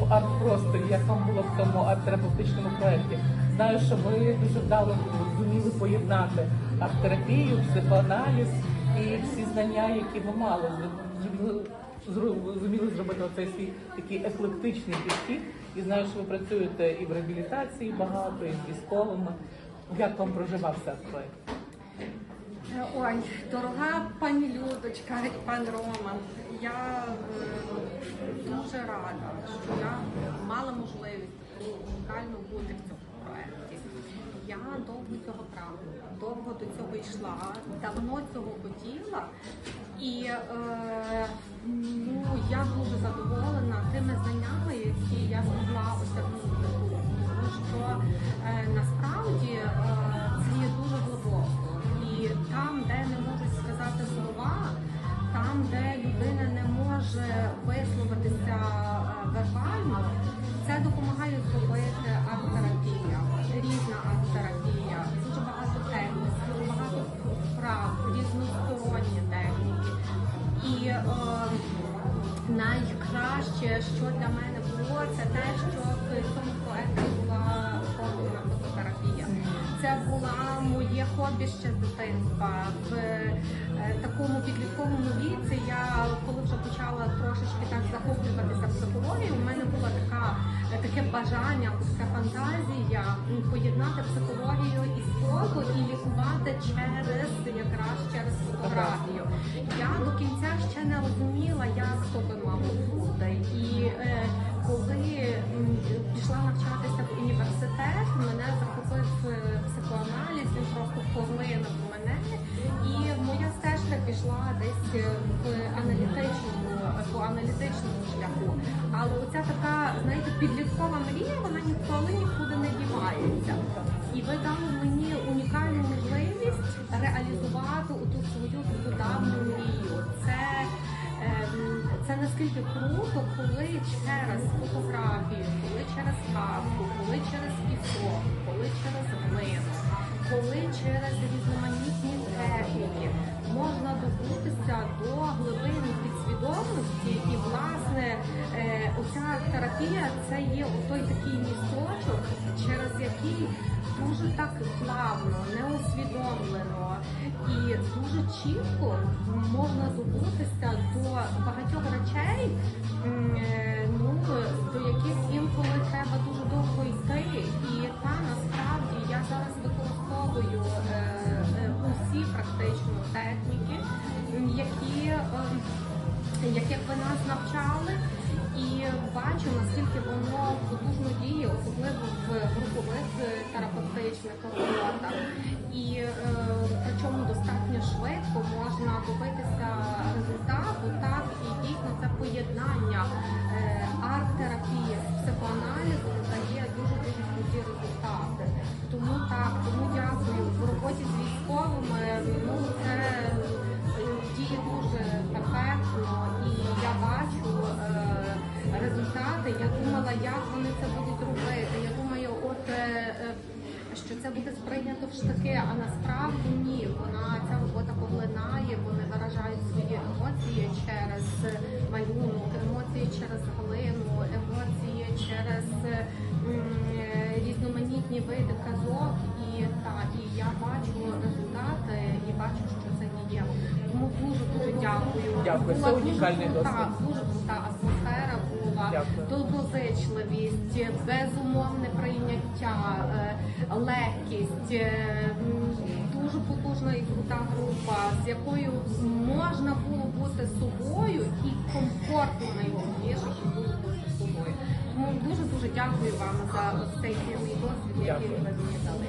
в арт-просторі, як вам було в цьому арт-терапевтичному проєкті. Знаю, що ви дуже вдало зуміли поєднати арт-терапію, психоаналіз і всі знання, які ви мали. Зуміли, зробити оцей свій такий еклектичний підхід. І знаю, що ви працюєте і в реабілітації багато, і з військовими. Як вам проживався проєкт? Е, Ой, дорога пані Людочка і пан Роман, я е, дуже рада, що я мала можливість таку унікально бути в цьому проєкті. Я довго цього прагнула, довго до цього йшла, давно цього хотіла. І е, ну, я дуже задоволена тими знаннями, які я змогла осягнути. Тому що е, найкраще, що для мене було, це те, що в цьому проекті була фотона фототерапія. Це була моє хобі ще з дитинства. В е, такому підлітковому віці я коли вже почала трошечки так захоплюватися психологією, у мене була така таке бажання, така фантазія поєднати психологію і фото і лікувати через університет, мене захопив психоаналіз, він просто поглинув мене. І моя стежка пішла десь в аналітичному, по аналітичному шляху. Але оця така, знаєте, підліткова мрія, вона ніколи нікуди не дівається. І ви дали мені унікальну можливість реалізувати ту свою давню мрію. Наскільки круто, коли через фотографію, коли через кавку, коли через пісок, коли через глину, коли через терапія це є той такий місточок, через який дуже так плавно, неусвідомлено і дуже чітко можна добутися до багатьох речей, ну до яких інколи треба дуже довго йти. І та насправді я зараз використовую е, е, усі практично техніки, які, е, яких ви нас навчали. Наскільки воно потужно діє, особливо в групових е, терапевтичних роботах. І е, причому достатньо швидко можна добитися будуть робити. Я думаю, от е, е, що це буде сприйнято в штаки, а насправді ні. Вона ця робота поглинає, вони виражають свої емоції через малюнок, емоції через глину, емоції через е, різноманітні види казок. І так, і я бачу результати і бачу, що це діє. Тому дуже дуже дякую. Дякую, це унікальний досвід. Дуже крута атмосфера доброзичливість, безумовне прийняття, е, легкість. е, Дуже потужна і крута група, з якою можна було бути собою і комфортно найголовніше, що було бути собою. Тому дуже дуже дякую вам за цей цінний досвід, який ви мені дали.